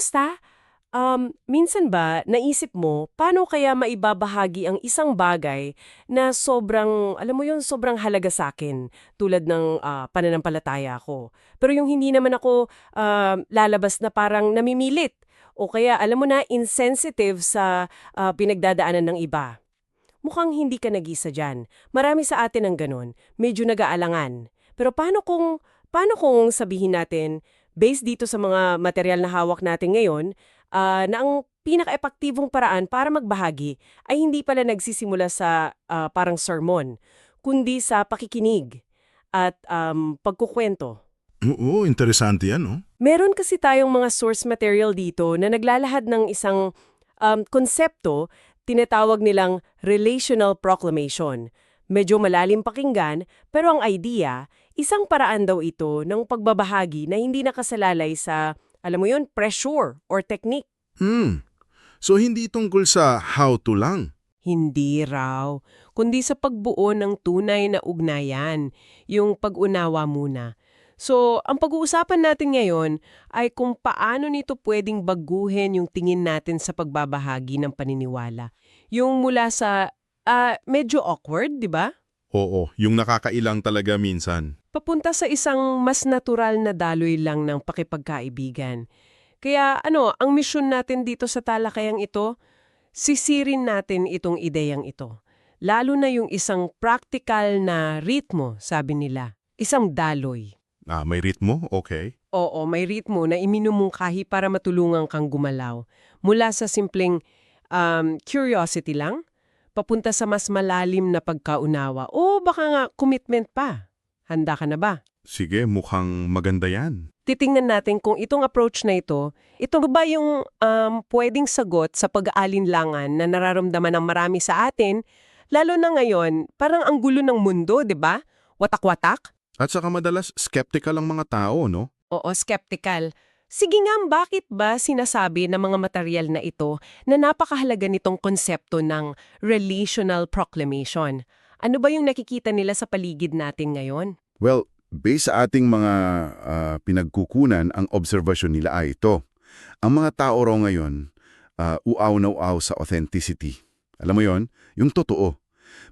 Kumusta? Um, minsan ba, naisip mo, paano kaya maibabahagi ang isang bagay na sobrang, alam mo yun, sobrang halaga sa akin, tulad ng ah, pananampalataya ko. Pero yung hindi naman ako ah, lalabas na parang namimilit, o kaya, alam mo na, insensitive sa ah, pinagdadaanan ng iba. Mukhang hindi ka nag-isa dyan. Marami sa atin ang ganun. Medyo nag-aalangan. Pero paano kung, paano kung sabihin natin, based dito sa mga material na hawak natin ngayon, ah, na ang pinaka-epektibong paraan para magbahagi ay hindi pala nagsisimula sa ah, parang sermon, kundi sa pakikinig at um, pagkukwento. Oo, interesante yan, no? Meron kasi tayong mga source material dito na naglalahad ng isang um, konsepto tinatawag nilang relational proclamation. Medyo malalim pakinggan, pero ang idea, isang paraan daw ito ng pagbabahagi na hindi nakasalalay sa, alam mo yun, pressure or technique. Hmm. So, hindi tungkol sa how to lang. Hindi raw, kundi sa pagbuo ng tunay na ugnayan, yung pag-unawa muna. So, ang pag-uusapan natin ngayon ay kung paano nito pwedeng baguhin yung tingin natin sa pagbabahagi ng paniniwala. Yung mula sa ah, medyo awkward, di ba? Oo, yung nakakailang talaga minsan. Papunta sa isang mas natural na daloy lang ng pakipagkaibigan. Kaya ano, ang misyon natin dito sa talakayang ito, sisirin natin itong ideyang ito. Lalo na yung isang practical na ritmo, sabi nila. Isang daloy. Ah, may ritmo? Okay. Oo, may ritmo na iminumungkahi para matulungan kang gumalaw. Mula sa simpleng um, curiosity lang, papunta sa mas malalim na pagkaunawa o baka nga commitment pa. Handa ka na ba? Sige, mukhang maganda yan. Titingnan natin kung itong approach na ito, ito ba yung um, pwedeng sagot sa pag-aalinlangan na nararamdaman ng marami sa atin, lalo na ngayon, parang ang gulo ng mundo, di ba? Watak-watak? At saka madalas, skeptical ang mga tao, no? Oo, skeptical. Sige nga, bakit ba sinasabi ng mga material na ito na napakahalaga nitong konsepto ng relational proclamation? Ano ba yung nakikita nila sa paligid natin ngayon? Well, based sa ating mga ah, pinagkukunan, ang obserbasyon nila ay ito. Ang mga tao raw ngayon, ah, uaw na uaw sa authenticity. Alam mo yon, yung totoo.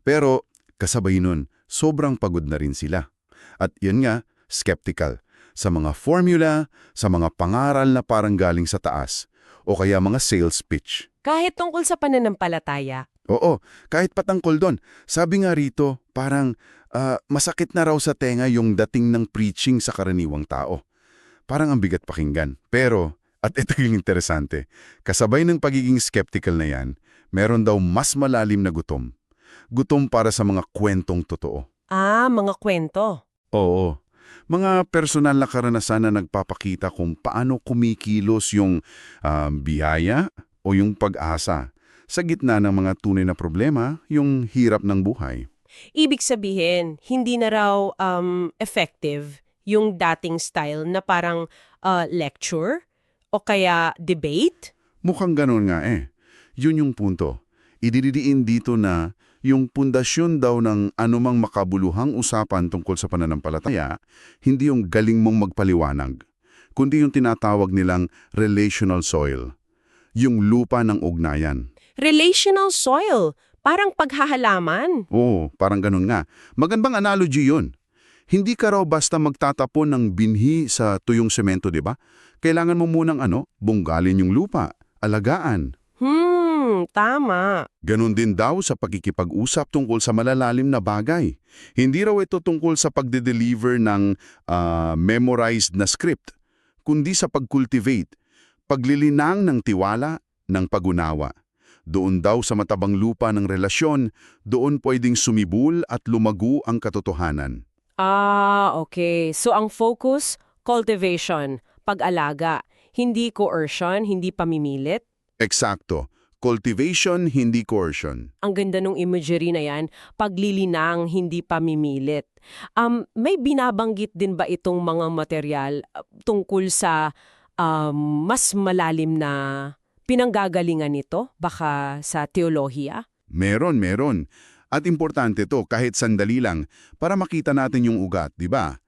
Pero kasabay nun, sobrang pagod na rin sila. At yun nga, skeptical. Sa mga formula, sa mga pangaral na parang galing sa taas, o kaya mga sales pitch. Kahit tungkol sa pananampalataya, Oo, kahit patangkol doon. Sabi nga rito, parang ah, masakit na raw sa tenga yung dating ng preaching sa karaniwang tao. Parang ang bigat pakinggan. Pero, at ito yung interesante, kasabay ng pagiging skeptical na yan, meron daw mas malalim na gutom. Gutom para sa mga kwentong totoo. ah, mga kwento. Oo. Mga personal na karanasan na nagpapakita kung paano kumikilos yung ah, biyaya o yung pag-asa sa gitna ng mga tunay na problema, yung hirap ng buhay. Ibig sabihin, hindi na raw um, effective yung dating style na parang uh, lecture o kaya debate. Mukhang ganun nga eh. Yun yung punto. Ididiin dito na yung pundasyon daw ng anumang makabuluhang usapan tungkol sa pananampalataya, hindi yung galing mong magpaliwanag, kundi yung tinatawag nilang relational soil, yung lupa ng ugnayan. Relational soil, parang paghahalaman. Oo, parang ganun nga. Magandang analogy yun. Hindi ka raw basta magtatapon ng binhi sa tuyong semento, di ba? Kailangan mo munang ano, bunggalin yung lupa, alagaan. Hmm, tama. Ganon din daw sa pagkikipag-usap tungkol sa malalalim na bagay. Hindi raw ito tungkol sa pagde-deliver ng ah, memorized na script, kundi sa pag-cultivate, paglilinang ng tiwala, ng pag-unawa. Doon daw sa matabang lupa ng relasyon, doon pwedeng sumibol at lumago ang katotohanan. Ah, okay. So ang focus, cultivation, pag-alaga, hindi coercion, hindi pamimilit. Eksakto. Cultivation, hindi coercion. Ang ganda nung imagery na yan, paglilinang, hindi pamimilit. Um, may binabanggit din ba itong mga material uh, tungkol sa um, mas malalim na pinanggagalingan nito? Baka sa teolohiya? Meron, meron. At importante to kahit sandali lang para makita natin yung ugat, di ba?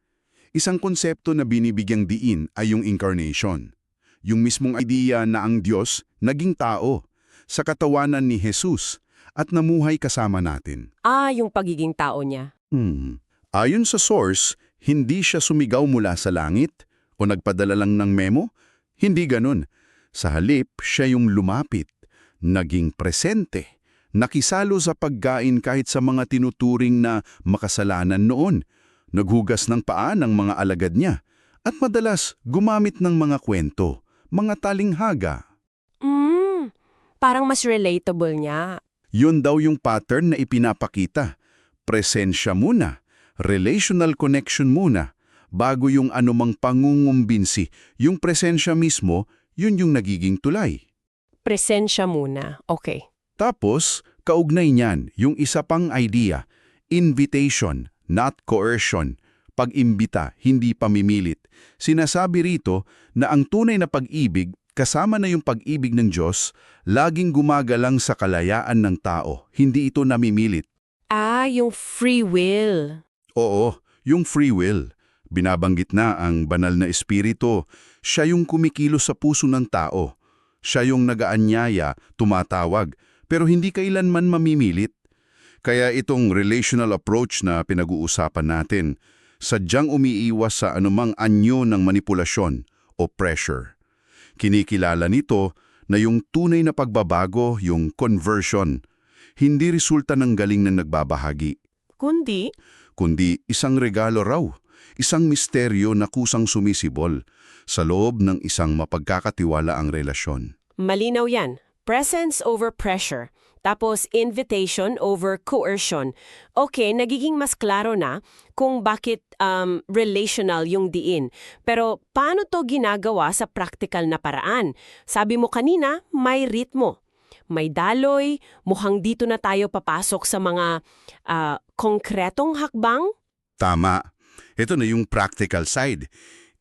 Isang konsepto na binibigyang diin ay yung incarnation. yung mismong idea na ang Diyos naging tao sa katawanan ni Jesus at namuhay kasama natin. Ah, yung pagiging tao niya. Hmm. Ayon sa source, hindi siya sumigaw mula sa langit o nagpadala lang ng memo. Hindi ganun. Sa halip, siya yung lumapit, naging presente, nakisalo sa pagkain kahit sa mga tinuturing na makasalanan noon, naghugas ng paa ng mga alagad niya, at madalas gumamit ng mga kwento, mga talinghaga. Parang mas relatable niya. Yun daw yung pattern na ipinapakita. Presensya muna, relational connection muna, bago yung anumang pangungumbinsi. Yung presensya mismo, yun yung nagiging tulay. Presensya muna. Okay. Tapos, kaugnay niyan, yung isa pang idea, invitation, not coercion. Pag-imbita, hindi pamimilit. Sinasabi rito na ang tunay na pag-ibig, kasama na yung pag-ibig ng Diyos, laging gumagalang sa kalayaan ng tao, hindi ito namimilit. Ah, yung free will. Oo, yung free will. Binabanggit na ang banal na espiritu. Siya yung kumikilos sa puso ng tao. Siya yung nagaanyaya, tumatawag, pero hindi kailanman mamimilit. Kaya itong relational approach na pinag-uusapan natin, sadyang umiiwas sa anumang anyo ng manipulasyon o pressure. Kinikilala nito na yung tunay na pagbabago, yung conversion, hindi resulta ng galing na nagbabahagi Kundi, kundi isang regalo raw, isang misteryo na kusang sumisibol sa loob ng isang mapagkakatiwala ang relasyon. malinaw yan. Presence over pressure. Tapos invitation over coercion. Okay, nagiging mas klaro na kung bakit um, relational yung diin. Pero paano to ginagawa sa practical na paraan? Sabi mo kanina, may ritmo. May daloy, mukhang dito na tayo papasok sa mga ah, konkretong hakbang? Tama. Ito na yung practical side.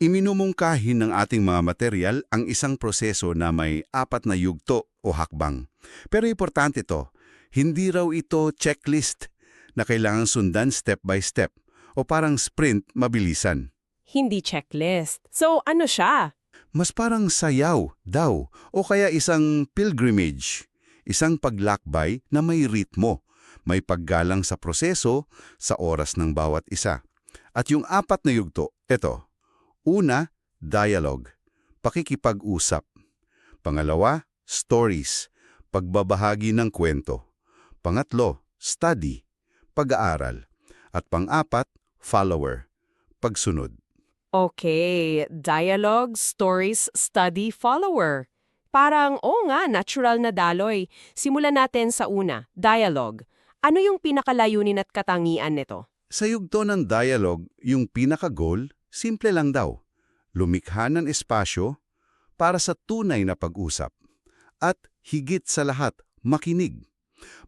Iminumungkahin ng ating mga material ang isang proseso na may apat na yugto o hakbang. Pero importante to, hindi raw ito checklist na kailangan sundan step by step o parang sprint mabilisan. Hindi checklist. So ano siya? Mas parang sayaw daw o kaya isang pilgrimage, isang paglakbay na may ritmo, may paggalang sa proseso, sa oras ng bawat isa. At yung apat na yugto, ito. Una, dialogue, pakikipag-usap. Pangalawa, stories, pagbabahagi ng kwento. Pangatlo, study, pag-aaral. At pang-apat, follower, pagsunod. Okay, dialogue, stories, study, follower. Parang, oo nga, natural na daloy. Simulan natin sa una, dialogue. Ano yung pinakalayunin at katangian nito? Sa yugto ng dialogue, yung pinaka-goal, simple lang daw. Lumikha ng espasyo para sa tunay na pag-usap. At higit sa lahat, makinig.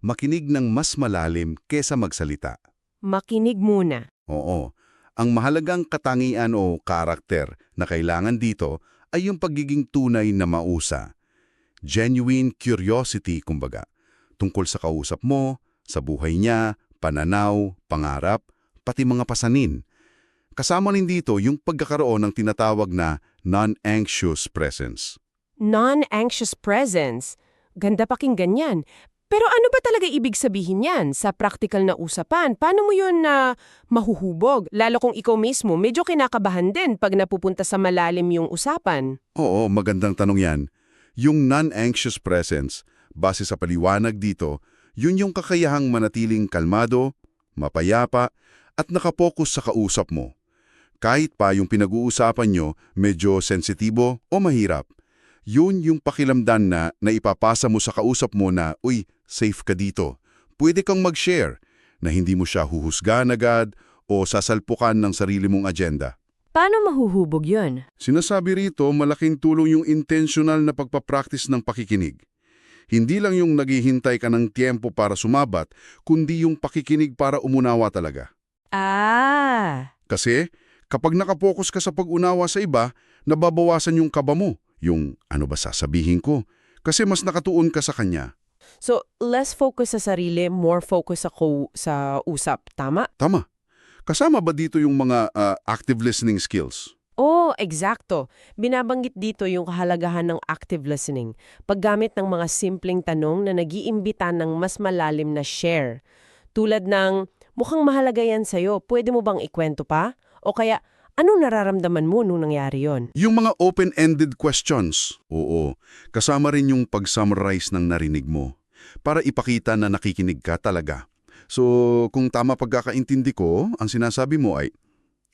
Makinig ng mas malalim kesa magsalita. Makinig muna. Oo, ang mahalagang katangian o karakter na kailangan dito ay yung pagiging tunay na mausa. Genuine curiosity, kumbaga, tungkol sa kausap mo, sa buhay niya, pananaw, pangarap, pati mga pasanin. Kasama rin dito yung pagkakaroon ng tinatawag na non-anxious presence. Non-anxious presence. Ganda pakinggan yan. Pero ano ba talaga ibig sabihin yan sa practical na usapan? Paano mo yun na mahuhubog? Lalo kung ikaw mismo, medyo kinakabahan din pag napupunta sa malalim yung usapan. Oo, magandang tanong yan. Yung non-anxious presence, base sa paliwanag dito, yun yung kakayahang manatiling kalmado, mapayapa, at nakapokus sa kausap mo. Kahit pa yung pinag-uusapan nyo medyo sensitibo o mahirap, yun yung pakilamdan na naipapasa mo sa kausap mo na, uy, safe ka dito. Pwede kang mag-share na hindi mo siya huhusgan agad o sasalpukan ng sarili mong agenda. Paano mahuhubog yun? Sinasabi rito malaking tulong yung intentional na pagpapractice ng pakikinig. Hindi lang yung naghihintay ka ng tiempo para sumabat, kundi yung pakikinig para umunawa talaga. Ah, Kasi kapag nakapokus ka sa pag-unawa sa iba, nababawasan yung kaba mo. Yung ano ba sasabihin ko? Kasi mas nakatuon ka sa kanya. so less focus sa sarili, more focus ako sa usap, tama? Tama. Kasama ba dito yung mga ah, active listening skills? Oh, eksakto. Binabanggit dito yung kahalagahan ng active listening, paggamit ng mga simpleng tanong na nag-iimbita ng mas malalim na share. Tulad ng, mukhang mahalaga yan sa'yo, pwede mo bang ikwento pa? O kaya, anong nararamdaman mo nung nangyari yon? Yung mga open-ended questions, oo, kasama rin yung pag-summarize ng narinig mo para ipakita na nakikinig ka talaga. So, kung tama pagkakaintindi ko, ang sinasabi mo ay,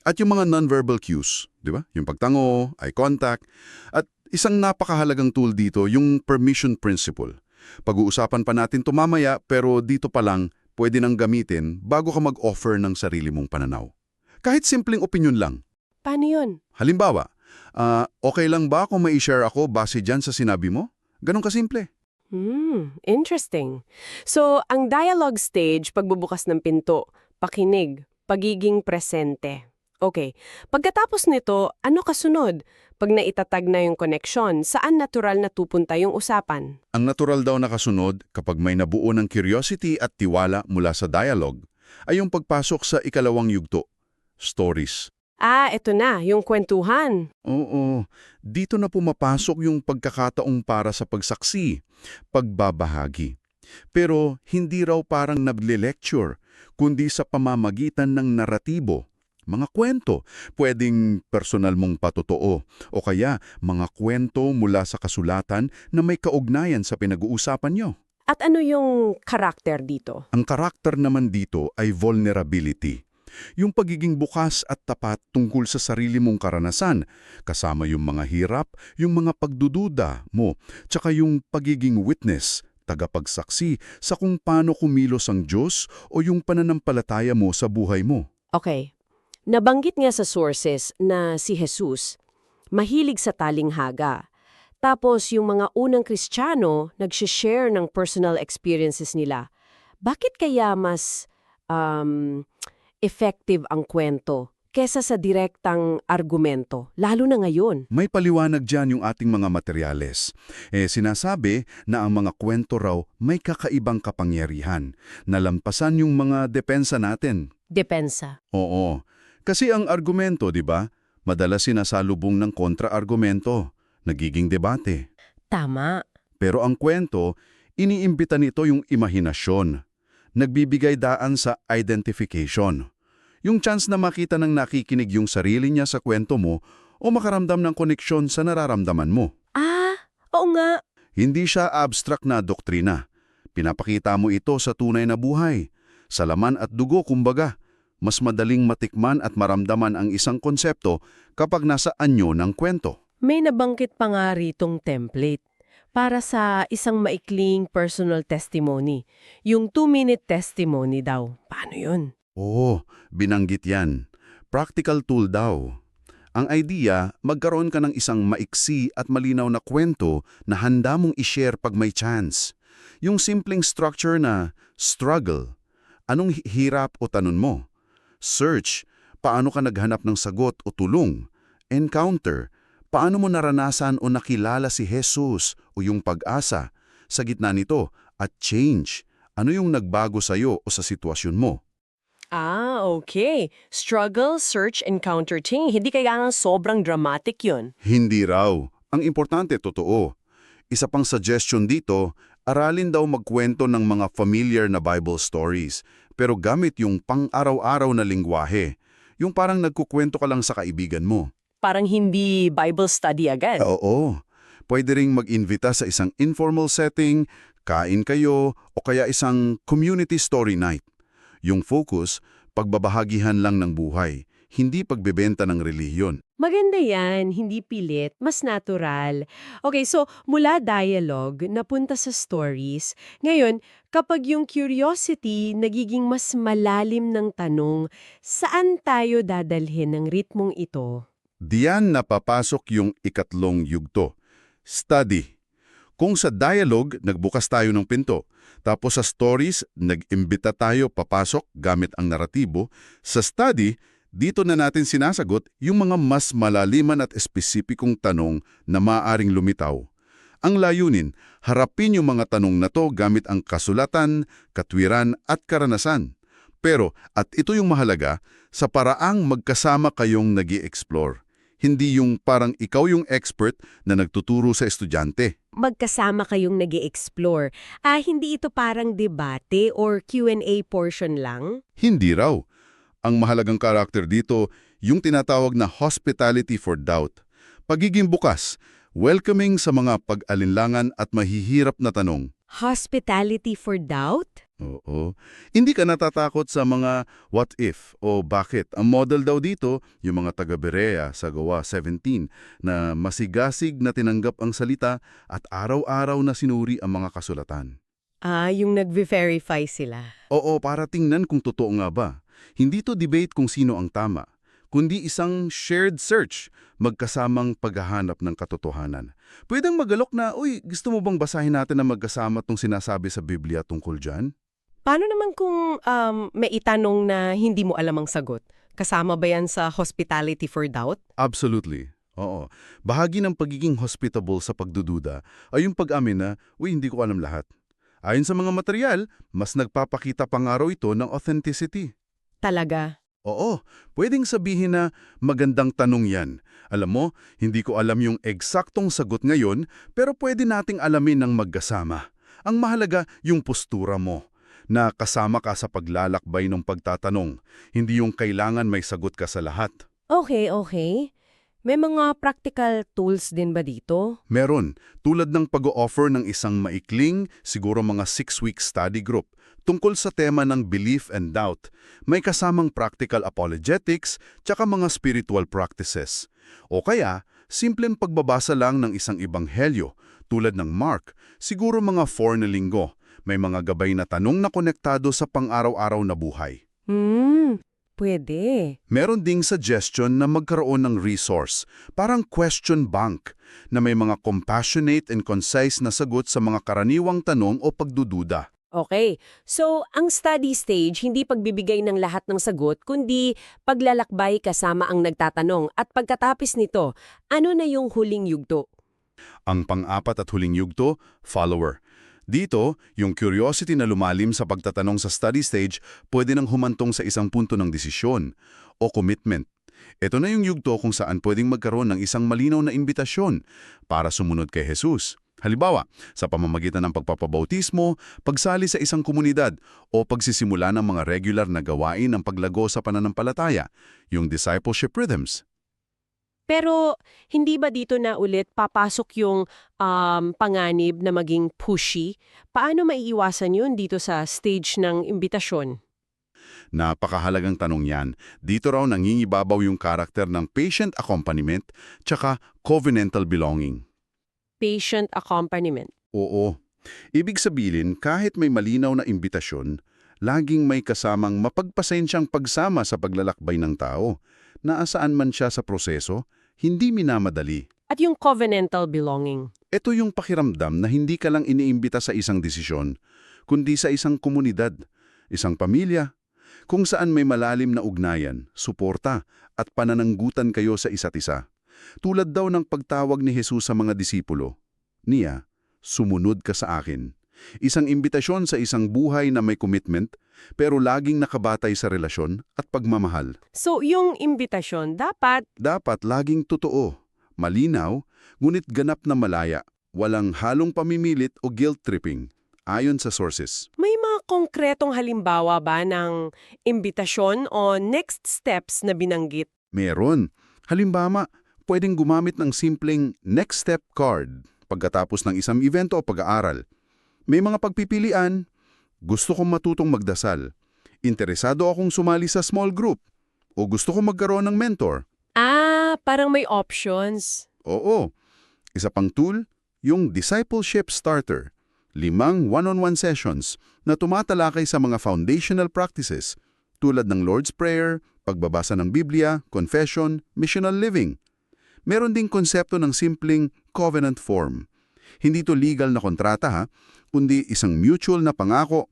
at yung mga nonverbal cues, di ba? Yung pagtango, eye contact, at isang napakahalagang tool dito, yung permission principle. Pag-uusapan pa natin to mamaya, pero dito pa lang, pwede nang gamitin bago ka mag-offer ng sarili mong pananaw. Kahit simpleng opinion lang, Paano yun? Halimbawa, ah, okay lang ba kung may share ako base dyan sa sinabi mo? Ganon kasimple. Hmm, interesting. So, ang dialogue stage, pagbubukas ng pinto, pakinig, pagiging presente. Okay. Pagkatapos nito, ano kasunod? Pag naitatag na yung connection, saan natural na tupunta yung usapan? Ang natural daw na kasunod kapag may nabuo ng curiosity at tiwala mula sa dialogue ay yung pagpasok sa ikalawang yugto, stories. Ah, eto na, yung kwentuhan. Oo, dito na pumapasok yung pagkakataong para sa pagsaksi, pagbabahagi. Pero hindi raw parang nagle-lecture, kundi sa pamamagitan ng naratibo. Mga kwento, pwedeng personal mong patotoo, o kaya mga kwento mula sa kasulatan na may kaugnayan sa pinag-uusapan nyo. At ano yung karakter dito? Ang karakter naman dito ay vulnerability. Yung pagiging bukas at tapat tungkol sa sarili mong karanasan, kasama yung mga hirap, yung mga pagdududa mo, tsaka yung pagiging witness, tagapagsaksi sa kung paano kumilos ang Diyos o yung pananampalataya mo sa buhay mo. Okay. Nabanggit nga sa sources na si Jesus, mahilig sa talinghaga. Tapos yung mga unang Kristiyano nag-share ng personal experiences nila. Bakit kaya mas um, effective ang kwento kesa sa direktang argumento, lalo na ngayon? May paliwanag dyan yung ating mga materyales. Eh, sinasabi na ang mga kwento raw may kakaibang kapangyarihan, nalampasan yung mga depensa natin. Depensa. Oo. Kasi ang argumento, di ba, madalas sinasalubong ng kontra-argumento, nagiging debate. Tama. Pero ang kwento, iniimbita nito yung imahinasyon. Nagbibigay daan sa identification. Yung chance na makita ng nakikinig yung sarili niya sa kwento mo o makaramdam ng koneksyon sa nararamdaman mo. Ah, oo nga. Hindi siya abstract na doktrina. Pinapakita mo ito sa tunay na buhay. Sa laman at dugo, kumbaga. Mas madaling matikman at maramdaman ang isang konsepto kapag nasa anyo ng kwento. May nabanggit pa nga ritong template para sa isang maikling personal testimony. Yung two-minute testimony daw. Paano yun? Oo, binanggit yan. Practical tool daw. Ang idea, magkaroon ka ng isang maiksi at malinaw na kwento na handa mong ishare pag may chance. Yung simpleng structure na struggle. Anong hi- hirap o tanun mo? Search, paano ka naghanap ng sagot o tulong? Encounter, paano mo naranasan o nakilala si Jesus o yung pag-asa? Sa gitna nito, at change, ano yung nagbago sa'yo o sa sitwasyon mo? Ah, okay. Struggle, search, encounter ting. Hindi kaya sobrang dramatic yun. Hindi raw. Ang importante, totoo. Isa pang suggestion dito, aralin daw magkwento ng mga familiar na Bible stories, pero gamit yung pang-araw-araw na lingwahe. Yung parang nagkukwento ka lang sa kaibigan mo. Parang hindi Bible study agad. Oo. Pwede ring mag-invita sa isang informal setting, kain kayo, o kaya isang community story night. Yung focus, pagbabahagihan lang ng buhay, hindi pagbebenta ng relihiyon. Maganda yan, hindi pilit, mas natural. Okay, so mula dialogue, napunta sa stories. Ngayon, kapag yung curiosity nagiging mas malalim ng tanong, saan tayo dadalhin ng ritmong ito? Diyan napapasok yung ikatlong yugto. Study. Kung sa dialogue, nagbukas tayo ng pinto. Tapos sa stories, nag-imbita tayo papasok gamit ang naratibo. Sa study, dito na natin sinasagot yung mga mas malaliman at espesipikong tanong na maaring lumitaw. Ang layunin, harapin yung mga tanong na to gamit ang kasulatan, katwiran at karanasan. Pero, at ito yung mahalaga, sa paraang magkasama kayong nag explore Hindi yung parang ikaw yung expert na nagtuturo sa estudyante. Magkasama kayong nag explore Ah, hindi ito parang debate or Q&A portion lang? Hindi raw. Ang mahalagang karakter dito, yung tinatawag na hospitality for doubt. Pagiging bukas, welcoming sa mga pag-alinlangan at mahihirap na tanong. Hospitality for doubt? Oo. Hindi ka natatakot sa mga what if o bakit. Ang model daw dito, yung mga taga-Berea sa Gawa 17 na masigasig na tinanggap ang salita at araw-araw na sinuri ang mga kasulatan. Ah, yung nag-verify sila. Oo, para tingnan kung totoo nga ba. Hindi to debate kung sino ang tama, kundi isang shared search, magkasamang paghahanap ng katotohanan. Pwedeng magalok na, uy, gusto mo bang basahin natin na magkasama tong sinasabi sa Biblia tungkol dyan? Paano naman kung um, may itanong na hindi mo alam ang sagot? Kasama ba yan sa hospitality for doubt? Absolutely. Oo. Bahagi ng pagiging hospitable sa pagdududa ay yung pag-amin na, uy, hindi ko alam lahat. Ayon sa mga material, mas nagpapakita pa nga raw ito ng authenticity. Talaga. Oo, pwedeng sabihin na magandang tanong yan. Alam mo, hindi ko alam yung eksaktong sagot ngayon, pero pwede nating alamin ng magkasama. Ang mahalaga, yung postura mo na kasama ka sa paglalakbay ng pagtatanong, hindi yung kailangan may sagot ka sa lahat. Okay, okay. May mga practical tools din ba dito? Meron, tulad ng pag-o-offer ng isang maikling, siguro mga six-week study group, tungkol sa tema ng belief and doubt. May kasamang practical apologetics, tsaka mga spiritual practices. O kaya, simpleng pagbabasa lang ng isang ibanghelyo, tulad ng Mark, siguro mga four na linggo. May mga gabay na tanong na konektado sa pang-araw-araw na buhay. Hmm, pwede. Meron ding suggestion na magkaroon ng resource, parang question bank, na may mga compassionate and concise na sagot sa mga karaniwang tanong o pagdududa. Okay. So, ang study stage, hindi pagbibigay ng lahat ng sagot, kundi paglalakbay kasama ang nagtatanong. At pagkatapos nito, ano na yung huling yugto? Ang pang-apat at huling yugto, follower. Dito, yung curiosity na lumalim sa pagtatanong sa study stage pwede nang humantong sa isang punto ng desisyon o commitment. Ito na yung yugto kung saan pwedeng magkaroon ng isang malinaw na imbitasyon para sumunod kay Jesus. Halimbawa, sa pamamagitan ng pagpapabautismo, pagsali sa isang komunidad o pagsisimula ng mga regular na gawain ng paglago sa pananampalataya, yung discipleship rhythms. Pero, hindi ba dito na ulit papasok yung um, panganib na maging pushy? Paano maiiwasan yun dito sa stage ng imbitasyon? Napakahalagang tanong yan. Dito raw nangingibabaw yung karakter ng patient accompaniment tsaka covenantal belonging. Patient accompaniment. Oo. Ibig sabihin, kahit may malinaw na imbitasyon, laging may kasamang mapagpasensyang pagsama sa paglalakbay ng tao. Naasaan man siya sa proseso, hindi minamadali. At yung covenantal belonging. Ito yung pakiramdam na hindi ka lang iniimbita sa isang desisyon, kundi sa isang komunidad, isang pamilya, kung saan may malalim na ugnayan, suporta, at panananggutan kayo sa isa't isa. Tulad daw ng pagtawag ni Jesus sa mga disipulo, Niya, sumunod ka sa akin. Isang imbitasyon sa isang buhay na may commitment, pero laging nakabatay sa relasyon at pagmamahal. So, yung imbitasyon, dapat Dapat laging totoo, malinaw, ngunit ganap na malaya, walang halong pamimilit o guilt-tripping, ayon sa sources. may mga konkretong halimbawa ba ng imbitasyon o next steps na binanggit? Meron. Halimbawa, pwedeng gumamit ng simpleng next step card pagkatapos ng isang evento o pag-aaral. May mga pagpipilian, gusto kong matutong magdasal, interesado akong sumali sa small group, o gusto kong magkaroon ng mentor. Ah, parang may options. Oo. Isa pang tool, yung Discipleship Starter. Limang one-on-one sessions na tumatalakay sa mga foundational practices tulad ng Lord's Prayer, pagbabasa ng Biblia, confession, missional living. Meron ding konsepto ng simpleng covenant form. Hindi to legal na kontrata ha, kundi isang mutual na pangako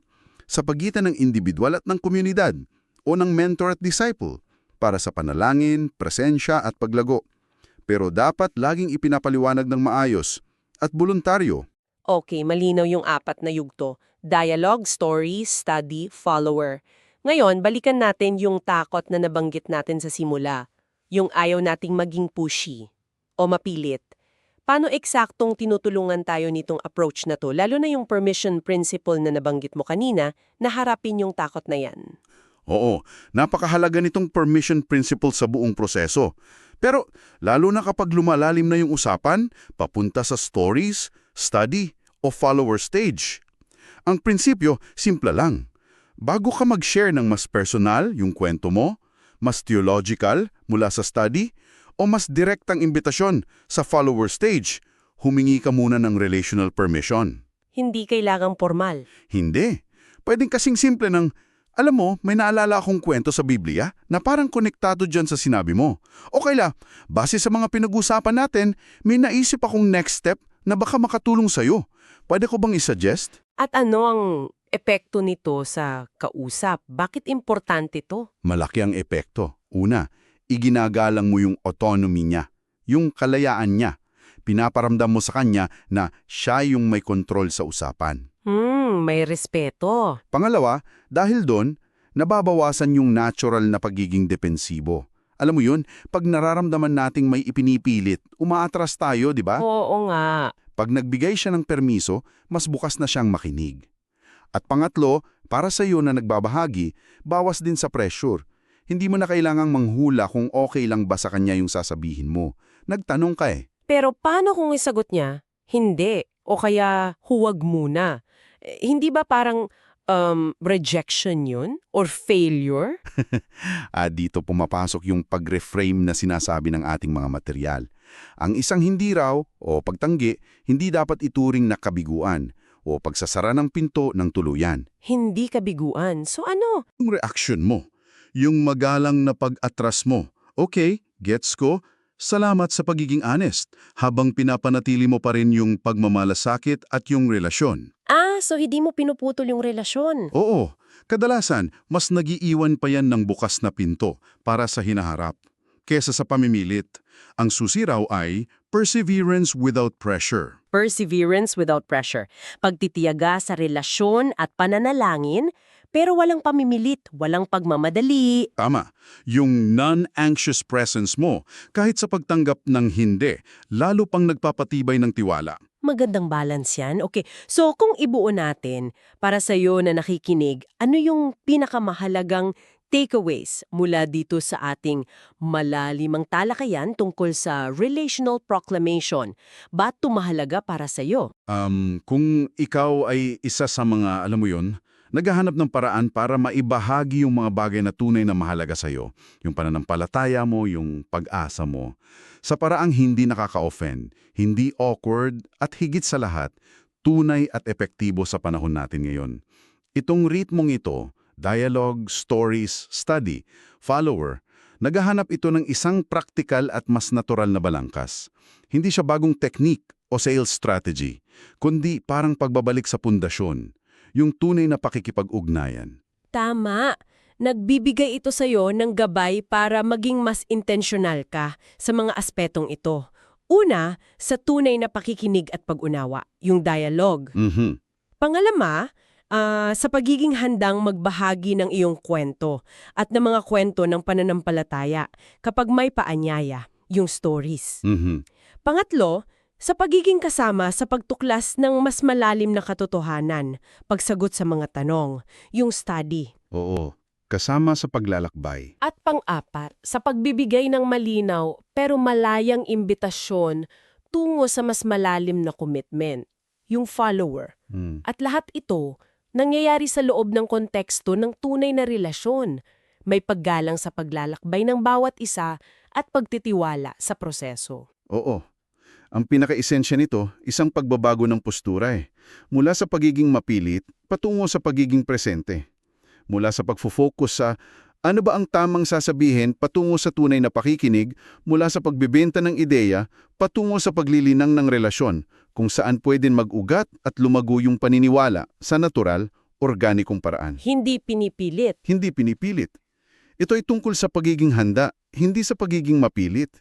sa pagitan ng individual at ng komunidad o ng mentor at disciple para sa panalangin, presensya at paglago pero dapat laging ipinapaliwanag ng maayos at voluntaryo. Okay, malinaw yung apat na yugto. Dialogue, story, study, follower. Ngayon, balikan natin yung takot na nabanggit natin sa simula. yung ayaw nating maging pushy o mapilit. Paano eksaktong tinutulungan tayo nitong approach na to, lalo na yung permission principle na nabanggit mo kanina, na harapin yung takot na yan? Oo, napakahalaga nitong permission principle sa buong proseso. Pero lalo na kapag lumalalim na yung usapan, papunta sa stories, study, o follower stage. Ang prinsipyo, simple lang. Bago ka mag-share ng mas personal yung kwento mo, mas theological mula sa study, o mas direktang imbitasyon sa follower stage, humingi ka muna ng relational permission. Hindi kailangang formal. Hindi. Pwedeng kasing simple ng, alam mo, may naalala akong kwento sa Biblia na parang konektado dyan sa sinabi mo. O kaya, base sa mga pinag-usapan natin, may naisip akong next step na baka makatulong sa'yo. Pwede ko bang isuggest? At ano ang epekto nito sa kausap? Bakit importante to? Malaki ang epekto. Una, iginagalang mo yung autonomy niya, yung kalayaan niya. Pinaparamdam mo sa kanya na siya yung may kontrol sa usapan. Hmm, may respeto. Pangalawa, dahil doon, nababawasan yung natural na pagiging depensibo. Alam mo yun, pag nararamdaman nating may ipinipilit, umaatras tayo, di ba? Oo nga. Pag nagbigay siya ng permiso, mas bukas na siyang makinig. At pangatlo, para sa iyo na nagbabahagi, bawas din sa pressure. Hindi mo na kailangang manghula kung okay lang ba sa kanya yung sasabihin mo. Nagtanong ka eh. Pero paano kung isagot niya, hindi, o kaya huwag muna? Eh, hindi ba parang um, rejection yun? Or failure? Ah, dito pumapasok yung pag-reframe na sinasabi ng ating mga material. Ang isang hindi raw o pagtanggi, hindi dapat ituring na kabiguan o pagsasara ng pinto ng tuluyan. Hindi kabiguan. So ano? Yung reaction mo, yung magalang na pag-atras mo, okay, gets ko, salamat sa pagiging honest, habang pinapanatili mo pa rin yung pagmamalasakit at yung relasyon. Ah, so hindi mo pinuputol yung relasyon. Oo, kadalasan, mas nagiiwan pa yan ng bukas na pinto para sa hinaharap. Kesa sa pamimilit, ang susi raw ay perseverance without pressure. Perseverance without pressure. Pagtitiyaga sa relasyon at pananalangin, pero walang pamimilit, walang pagmamadali. Tama, yung non-anxious presence mo kahit sa pagtanggap ng hindi, lalo pang nagpapatibay ng tiwala. Magandang balance yan. Okay, so kung ibuo natin, para sa iyo na nakikinig, ano yung pinakamahalagang takeaways mula dito sa ating malalimang talakayan tungkol sa relational proclamation? Ba't tumahalaga para sa iyo? Um, kung ikaw ay isa sa mga, alam mo yun, naghahanap ng paraan para maibahagi yung mga bagay na tunay na mahalaga sa'yo, yung pananampalataya mo, yung pag-asa mo, sa paraang hindi nakaka-offend, hindi awkward, at higit sa lahat, tunay at epektibo sa panahon natin ngayon. Itong ritmong ito, dialogue, stories, study, follower, naghahanap ito ng isang praktikal at mas natural na balangkas. Hindi siya bagong technique o sales strategy, kundi parang pagbabalik sa pundasyon, yung tunay na pakikipag-ugnayan. Tama. Nagbibigay ito sa iyo ng gabay para maging mas intentional ka sa mga aspetong ito. Una, sa tunay na pakikinig at pag-unawa, yung dialogue. Mhm. Pangalama, ah, sa pagiging handang magbahagi ng iyong kwento at ng mga kwento ng pananampalataya kapag may paanyaya, yung stories. Mhm. Pangatlo, sa pagiging kasama sa pagtuklas ng mas malalim na katotohanan, pagsagot sa mga tanong, yung study. Oo. Kasama sa paglalakbay. At pang-apat, sa pagbibigay ng malinaw pero malayang imbitasyon tungo sa mas malalim na commitment, yung follower. Mm. At lahat ito, nangyayari sa loob ng konteksto ng tunay na relasyon. May paggalang sa paglalakbay ng bawat isa at pagtitiwala sa proseso. Oo. Ang pinaka-esensya nito, isang pagbabago ng postura eh. Mula sa pagiging mapilit, patungo sa pagiging presente. Mula sa pagfo-focus sa ano ba ang tamang sasabihin patungo sa tunay na pakikinig, mula sa pagbebenta ng ideya, patungo sa paglilinang ng relasyon, kung saan pwedeng mag-ugat at lumago yung paniniwala sa natural, organikong paraan. Hindi pinipilit. Hindi pinipilit. Ito ay tungkol sa pagiging handa, hindi sa pagiging mapilit.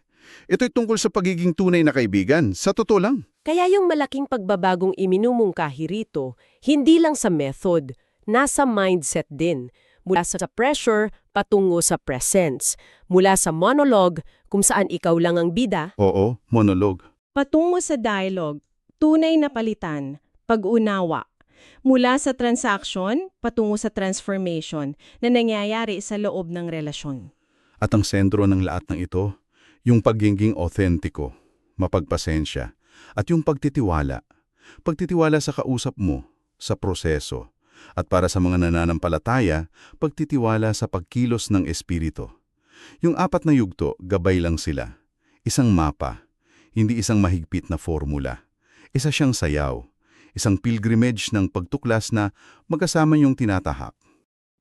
Ito ay tungkol sa pagiging tunay na kaibigan, sa totoo lang. Kaya yung malaking pagbabagong iminumungkahi rito, hindi lang sa method, nasa mindset din. Mula sa pressure, patungo sa presence, mula sa monologue kung saan ikaw lang ang bida, Oo, monologue. Patungo sa dialogue, tunay na palitan, pag-unawa. Mula sa transaction, patungo sa transformation na nangyayari sa loob ng relasyon. At ang sentro ng lahat ng ito, yung pagiging autentiko, mapagpasensya, at yung pagtitiwala. Pagtitiwala sa kausap mo, sa proseso. At para sa mga nananampalataya, pagtitiwala sa pagkilos ng espiritu. Yung apat na yugto, gabay lang sila. Isang mapa, hindi isang mahigpit na formula. Isa siyang sayaw, isang pilgrimage ng pagtuklas na magkasama yung tinatahak.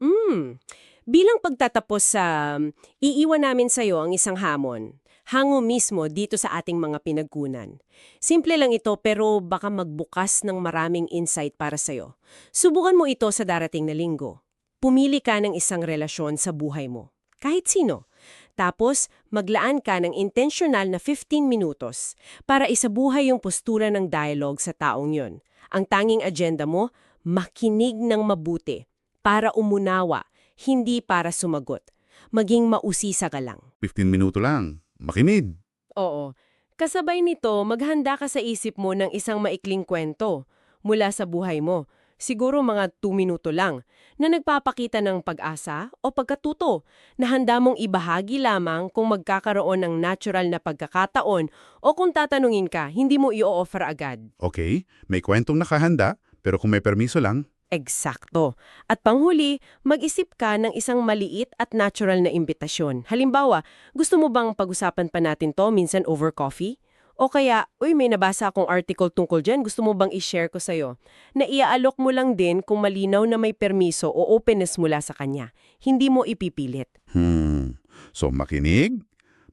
Mm. Bilang pagtatapos sa iiwan namin sa iyo ang isang hamon. Hango mismo dito sa ating mga pinagkunan. Simple lang ito pero baka magbukas ng maraming insight para sa iyo. Subukan mo ito sa darating na linggo. Pumili ka ng isang relasyon sa buhay mo. Kahit sino. Tapos, maglaan ka ng intentional na 15 minutos para isabuhay yung postura ng dialogue sa taong yon. Ang tanging agenda mo, makinig ng mabuti para umunawa, hindi para sumagot. Maging mausisa ka lang. 15 minuto lang, makinig. Oo. Kasabay nito, maghanda ka sa isip mo ng isang maikling kwento mula sa buhay mo. Siguro mga 2 minuto lang, na nagpapakita ng pag-asa o pagkatuto na handa mong ibahagi lamang kung magkakaroon ng natural na pagkakataon o kung tatanungin ka, hindi mo i-offer agad. Okay, may kwentong nakahanda, pero kung may permiso lang, Eksakto. At panghuli, mag-isip ka ng isang maliit at natural na imbitasyon. Halimbawa, gusto mo bang pag-usapan pa natin to minsan over coffee? O kaya, uy, may nabasa akong article tungkol dyan, gusto mo bang i-share ko sa'yo? Na iaalok mo lang din kung malinaw na may permiso o openness mula sa kanya. Hindi mo ipipilit. Hmm. So makinig,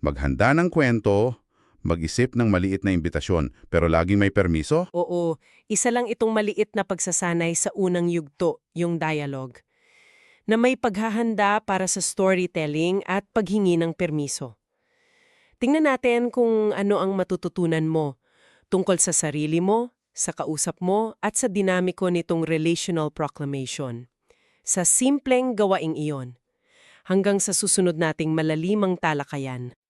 maghanda ng kwento, mag-isip ng maliit na imbitasyon, pero laging may permiso? Oo, isa lang itong maliit na pagsasanay sa unang yugto, yung dialogue, na may paghahanda para sa storytelling at paghingi ng permiso. Tingnan natin kung ano ang matututunan mo tungkol sa sarili mo, sa kausap mo, at sa dinamiko nitong relational proclamation. Sa simpleng gawaing iyon. Hanggang sa susunod nating malalimang talakayan.